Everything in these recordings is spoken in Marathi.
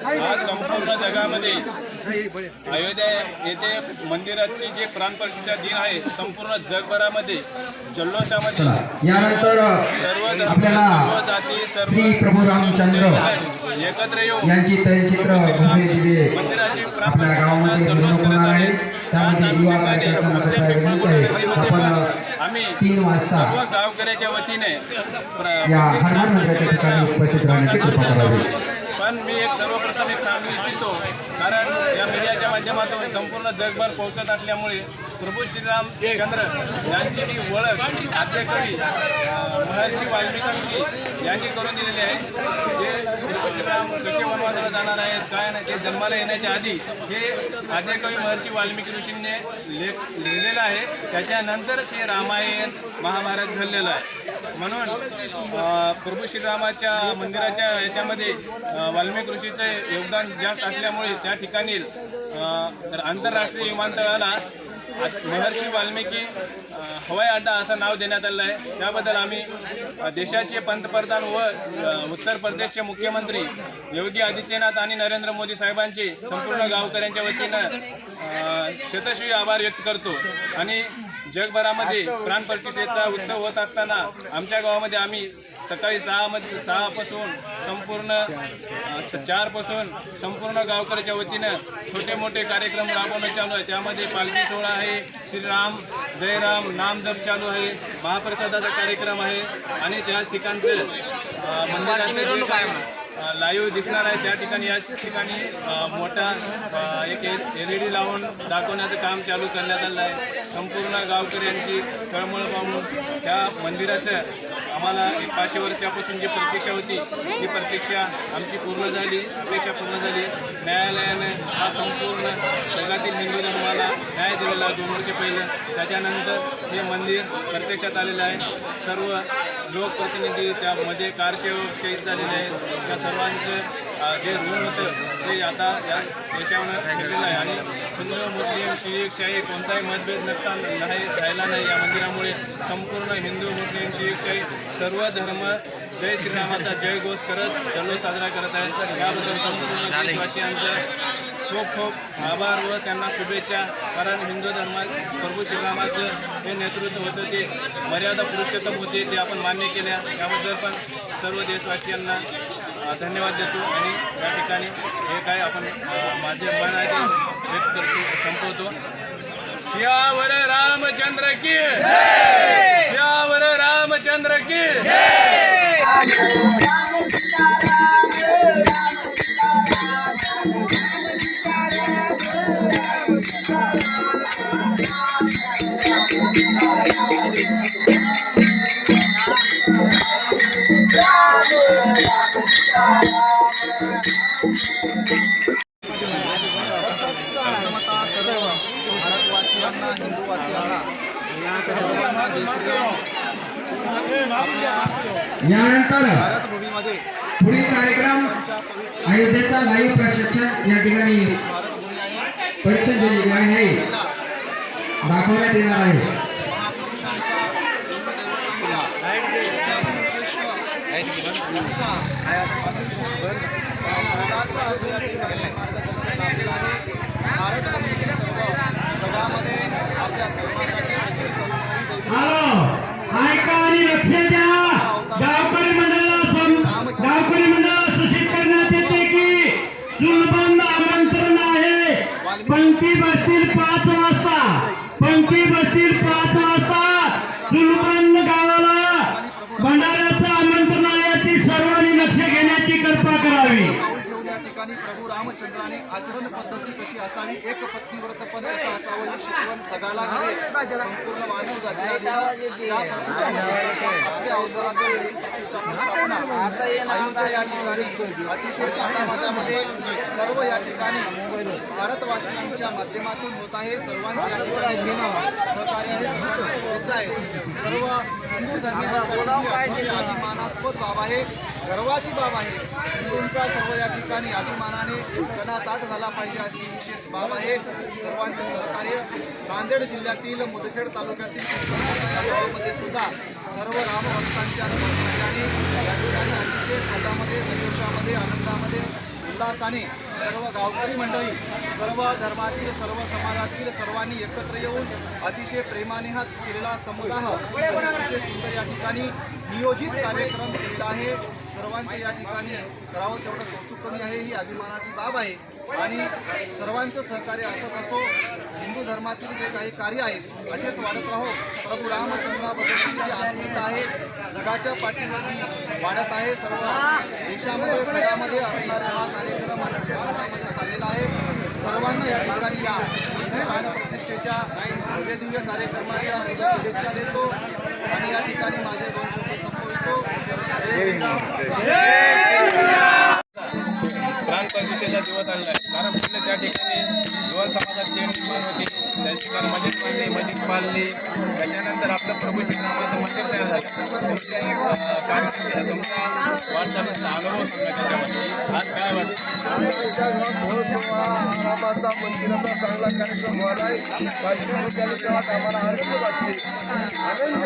आज संपूर्ण जगामध्ये अयोध्या येथे मंदिराची जे प्राणप्रतिष्ठा दिन आहे संपूर्ण जगभरामध्ये जल्लोषामध्ये यानंतर सर्व सर्व जाती सर्व श्री प्रभू रामचंद्र एकत्र येऊन मंदिराची आपल्या गावामध्ये जल्लोष करत आहे. अनुषंगाने आमच्या पिंपळगुंड पण आम्ही सर्व गावकऱ्याच्या वतीने पण मी एक सर्वप्रथम एक सांगू इच्छितो कारण या मीडियाच्या माध्यमातून संपूर्ण जगभर पोहोचत असल्यामुळे प्रभू श्रीराम चंद्र यांची ही ओळख आद्य कवी महर्षी वाल्मिकांशी यांनी करून दिलेली आहे. जे प्रभू श्रीराम कसे वनवासाला जाणार आहेत काय नाही ते जन्माला येण्याच्या आधी हे आद्य कवी महर्षी वाल्मिकी ऋषींनी लेख लिहिलेलं आहे. त्याच्यानंतरच हे रामायण महाभारत घडलेलं आहे. म्हणून प्रभू श्रीरामाच्या मंदिराच्या याच्यामध्ये अं, वाल्मिक ऋषीचे योगदान जास्त असल्यामुळे त्या ठिकाणी आंतरराष्ट्रीय विमानतळाला महर्षी वाल्मिकी हवाई अड्डा असं नाव देण्यात आलं आहे. त्याबद्दल आम्ही देशाचे पंतप्रधान व उत्तर प्रदेशचे मुख्यमंत्री योगी आदित्यनाथ आणि नरेंद्र मोदी साहेबांचे संपूर्ण गावकऱ्यांच्या वतीनं शतश्री आभार व्यक्त करतो. आणि जगभरामध्ये प्राणप्रतिष्ठेचा उत्सव होत असताना आमच्या गावामध्ये आम्ही सकाळी सहामध्ये सहापासून संपूर्ण चारपासून संपूर्ण गावकऱ्याच्या वतीनं छोटे मोठे कार्यक्रम राबवणं चालू आहे. त्यामध्ये पालखी सोहळा आहे श्रीराम जयराम नाम जप चालू आहे. महाप्रसादाचा कार्यक्रम आहे. आणि त्या ठिकाणचं मंदिराचं लाईव्ह दिसणार आहे त्या ठिकाणी या ठिकाणी मोठा एक एल ई डी लावून दाखवण्याचं काम चालू करण्यात आलं आहे. संपूर्ण गावकऱ्यांची तळमळ पाहून त्या मंदिराचं आम्हाला एक पाचशे वर्षापासून जी प्रतीक्षा होती ती प्रतीक्षा आमची पूर्ण झाली अपेक्षा पूर्ण झाली. न्यायालयानं हा संपूर्ण दिलेला दोन वर्ष पहिलं. त्याच्यानंतर हे मंदिर प्रत्यक्षात आलेलं आहे. सर्व लोकप्रतिनिधी त्यामध्ये कारसेवक शहीद झालेले आहेत. त्या सर्वांचं जे ऋण होतं ते आता या देशावर फिरलेलं आहे. आणि हिंदू मुस्लिम शीख शाही कोणताही मतभेद नसताना नाही राहिला नाही या मंदिरामुळे. संपूर्ण हिंदू मुस्लिम शीख शाही सर्व धर्म जय श्रीरामाचा जय घोष करत जल्लोष साजरा करत आहेत. याबद्दल संपूर्ण देशवासियांचं खूप खूप आभार व त्यांना शुभेच्छा. कारण हिंदू धर्मात प्रभू श्रीरामाचं हे नेतृत्व होतं ते मर्यादा पुरुषोत्तम होते ते आपण मान्य केल्या. त्याबद्दल पण सर्व देशवासियांना धन्यवाद देतो आणि या ठिकाणी हे काय आपण माझे मन आहे व्यक्त करतो संपवतो. श्यावर रामचंद्र की श्यावर रामचंद्र की सर्व भारतवासियांना हिंदूवासियांना यानंतर भारतभूमीमध्ये पुढील कार्यक्रम अयोध्येचा लाईव्ह प्रशिक्षण या ठिकाणी आहे परीक्षण दिले आहे. दाखवण्यात येणार आहे. ऐका आणि लक्ष द्या. गावकरी मंडळाला गावकरी मंडळाला सूचित करण्यात येते की चुलबंद आमंत्रण आहे. पंक्ती बसतील पाच वाजता. पंक्ती बसतील पाच वाजता. चुलबंद गावाला भंडाऱ्याचं आमंत्रण आहे याची सर्वांनी लक्ष घेण्याची कल्पना करावी पाऊल ठेवून या ठिकाणी प्रभू रामचंद्राने आचरण पद्धती कशी असावी एक पत्नी व्रत पण कसं असावं ही शिकवण जगाला हवे संपूर्ण मानव जातीला दिलं. या ठिकाणी अतिशय सामाजामध्ये सर्व या ठिकाणी भारतवासियांच्या माध्यमातून होत आहे. सर्वांचे सर्व हिंदू धर्मीयांसाठी अभिमानास्पद बाब आहे. गर्वाची बाब आहे. हिंदूंचा सर्व या ठिकाणी अभिमानाने ताट झाला पाहिजे अशी विशेष बाब आहे. सर्वांचे सहकार्य नांदेड जिल्ह्यातील मुदखेड तालुक्यातील गावामध्ये सुद्धा सर्व रामभक्तांच्या सहकार्याने या ठिकाणी अतिशय मजामध्ये जल्लोषामध्ये आनंदामध्ये उल्हासाने सर्व गावकरी मंडळी सर्व धर्मातील सर्व समाजातील सर्वांनी एकत्र येऊन अतिशय प्रेमाने हा केलेला समुदाय अतिशय सुंदर या ठिकाणी नियोजित कार्यक्रम केलेला आहे. सर्वांचे या ठिकाणी करावं तेवढं कौतुक कमी आहे ही अभिमानाची बाब आहे. आणि सर्वांचं सहकार्य असंच असो हिंदू धर्मातील जे काही कार्य आहेत असेच वाढत राहो. प्रभू रामचंद्राबद्दलची जी अस्मिता आहे जगाच्या पाठीवरती वाढत आहे. सर्व देशामध्ये जगामध्ये असणारा हा कार्यक्रम अतिशय भारतामध्ये चाललेला आहे. सर्वांना या ठिकाणी या प्राणप्रतिष्ठेच्या भव्य दिव्य कार्यक्रमाच्या सगळ्या शुभेच्छा देतो आणि या ठिकाणी माझे दोन शब्द संपवितो. आजचा दिवस आणलाय. कारण पहिले त्या ठिकाणी समाजात समाजाची निर्माण होती. त्या ठिकाणी मजेत बांधली मजेत बांधली त्याच्यानंतर आपलं प्रभू श्रीरामाचं मंदिर तयार झालं. तुमच्या तुमचा वाटचालीचा अनुभव सांगा त्याच्यामध्ये आज काय वाटतं? रामाचा मंदिराचा चांगला कार्यक्रम व्हायला आहे आम्हाला आनंद वाटते आनंद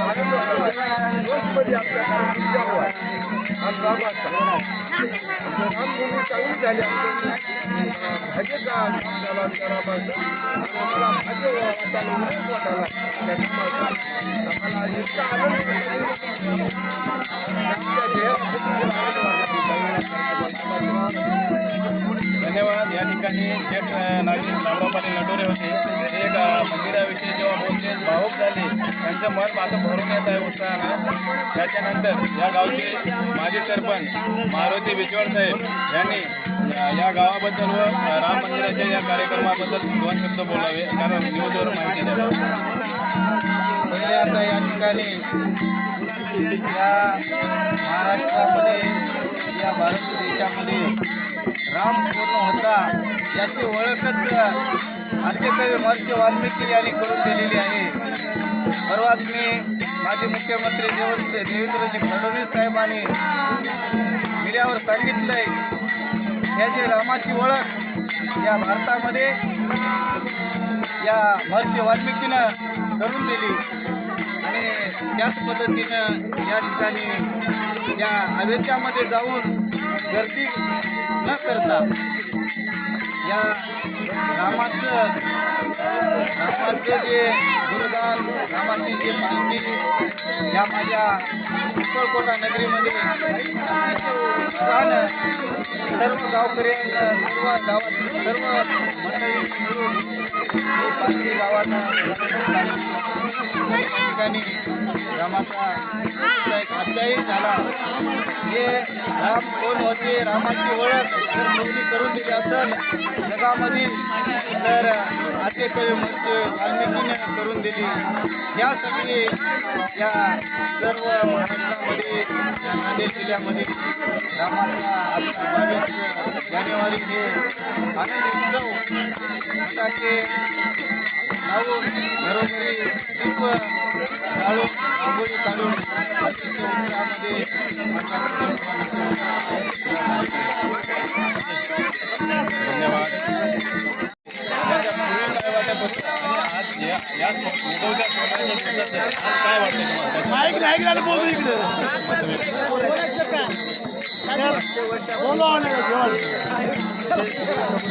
आनंद आपल्या कार्यक्रम हवा आणि रामाचा आपल्या रामभूमी चांगली झाली आमची भाग्य का झाला आमच्या रामाचं आणि आम्हाला भाग्य वाटायला उल्लेख वाटायला त्या रामाचा आम्हाला या ठिकाणी जेठ नागरिक नागराव पाटील होते. ते एक मंदिराविषयी जेव्हा बोलले भावूक झाले त्यांचं मन माझं भरून येत आहे उत्साहानं. त्याच्यानंतर या गावचे माजी सरपंच मारुती विजवळ साहेब यांनी या- गावाबद्दल व राम मंदिराच्या या कार्यक्रमाबद्दल दोन शब्द बोलावे कारण न्यूजवर माहिती द्यावी. पहिले आता या ठिकाणी या महाराष्ट्रामध्ये या भारत देशामध्ये राम पूर्ण होता याची ओळखच आद्यकवी महर्षी वाल्मिकी यांनी करून दिलेली आहे. परवाच मी माजी मुख्यमंत्री देवेंद्र देवेंद्रजी फडणवीस साहेबांनी मीडियावर सांगितलंय या जी रामाची ओळख या भारतामध्ये या महर्षी वाल्मिकीनं करून दिली. आणि त्याच पद्धतीनं या ठिकाणी या अवेच्यामध्ये जाऊन गर्दी न करता या रामाचं रामाचं जे गुरुदान रामाची जे पालखी या माझ्या अक्कलकोटा नगरीमध्ये उत्साहानं सर्व गावकऱ्यांना सर्व गावातील सर्व मंडळी मिळून ही पालखी गावानं ठिकाणी रामाचा इतका एक अध्यायी झाला. हे राम कोण होते रामाची ओळख जर कोणी करून दिली असेल जगामधील तर आद्यकवी महर्षी वाल्मिकीने करून दिली. या यासाठी या सर्व महाराष्ट्रामध्ये नांदेड जिल्ह्यामध्ये राम आता बावीस जानेवारी हे आनंद उत्सव फटाके लावून घरोघरी दीप रांगोळी काढून अतिशय उत्साहामध्ये धन्यवाद. आणि आज या या उगवत्या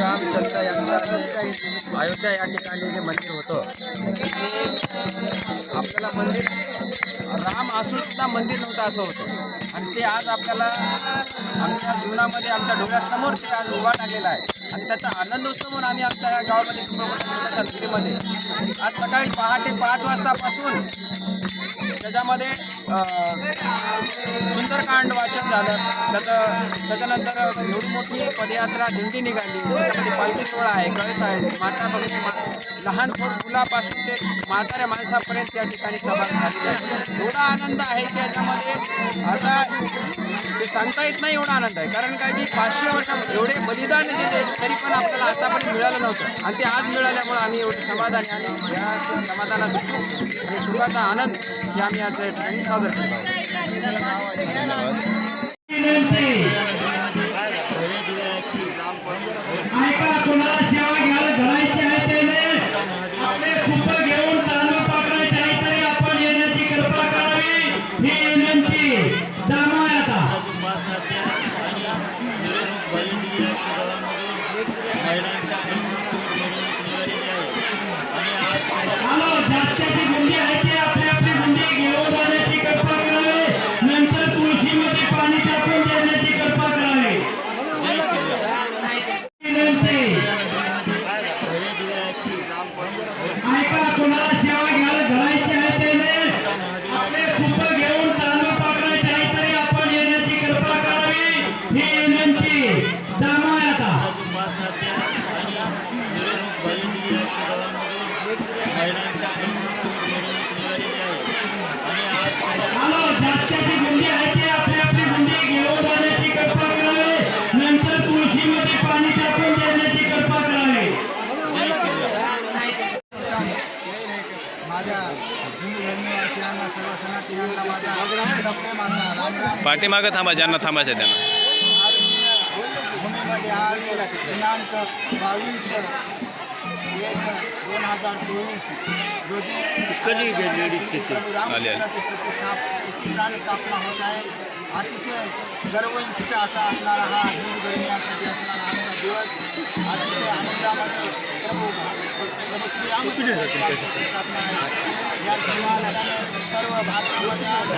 रामचंद्र यांचं अयोध्या या ठिकाणी जे मंदिर होतं ते आपल्याला मंदिर राम असून सुद्धा मंदिर नव्हतं असं होतं. आणि ते आज आपल्याला आमच्या जीवनामध्ये आमच्या डोळ्यासमोर ते आज उभा लागलेला आहे. आणि त्याचा आनंद उत्सव म्हणून आम्ही आमच्या या गावामध्ये कुंभकोटा नगरीमध्ये आज सकाळी पहाटे पाच वाजतापासून त्याच्यामध्ये सुंदरकांड वाचन झालं. त्याचं त्याच्यानंतर एवढी पदयात्रा दिंडी निघाली. त्याच्यामध्ये पालखी सोहळा आहे कळस आहे. माता भगिनी मा- लहान मुलापासून ते म्हाताऱ्या माणसापर्यंत या ठिकाणी सभा झाली आहे. एवढा आनंद आहे की याच्यामध्ये आता ते सांगता येत नाही एवढा आनंद आहे. कारण काय की पाचशे वर्ष एवढे बलिदान दिले तरी पण आपल्याला आतापर्यंत मिळालं नव्हतं. आणि ते आज मिळाल्यामुळे आम्ही एवढे समाधानी आणि या समाधानात आणि सुखाचा आनंद हे आम्ही आज या ठिकाणी साजरा पाठीमागं थांबा ज्यांना थांबायचं त्यांना. आज भूमीमध्ये आज दिनांक बावीस एक दोन हजार चोवीस रोजी रामचंद्राची प्रतिष्ठा तिची प्राण स्थापना होत आहे. अतिशय गर्वयुक्त असा असणारा हा हिंदू धर्मियांसाठी असणारा आजचा दिवस. अतिशय आनंदामध्ये प्रभू प्रभू श्रीरामचंद्राची स्थापना आहे. या सर्व भारतामध्ये आहेत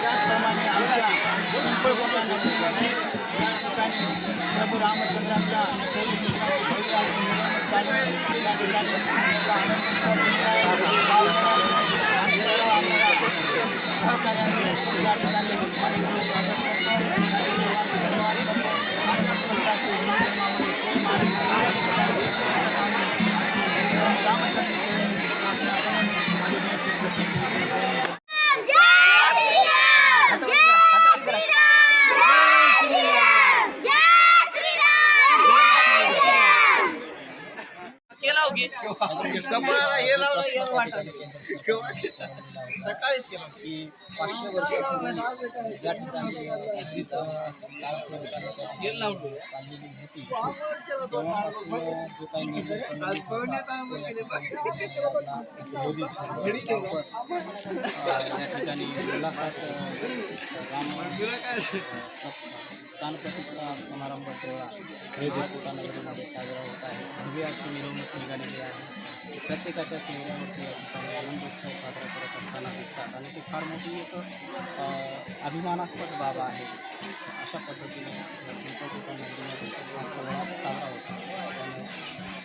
त्याचप्रमाणे आमच्या पिंपळकोटा नगरीमध्ये या ठिकाणी प्रभू रामचंद्राच्या शैलचित्राची भव्य अशी मिरवणूक काढून या ठिकाणी या ठिकाणी मनपूर्वक स्वागत करतो आणि सर्वांचे धन्यवाद करतो अशाच प्रकारचे हिंदू धर्मामध्ये प्रेम आणि आम्ही रामचंद्र चरणी प्रार्थना करून माझे दोन शब्द संपवतो. जय श्रीराम जय श्रीराम जय श्रीराम जय श्रीराम जय श्रीराम सकाळीच केलं. की पाचशे वर्षापूर्वी या ठिकाणी जिथं लाल काढलेली होती. तेव्हापासून जो काही निर्णय आज पळण्यात आलं मग केले बा. या ठिकाणी मुलाखत राम प्राणप्रतिष्ठा समारंभ सोहळा कोटा साजरा होत आहे. भव्य अशी मिरवणूक निघालेली आहे प्रत्येकाच्या चेहऱ्यावरती या ठिकाणी आनंद उत्सव साजरा करत असताना दिसतात आणि ती फार मोठी एक अभिमानास्पद बाब आहे अशा पद्धतीने पिंपळकोटा सोहळा साजरा होतो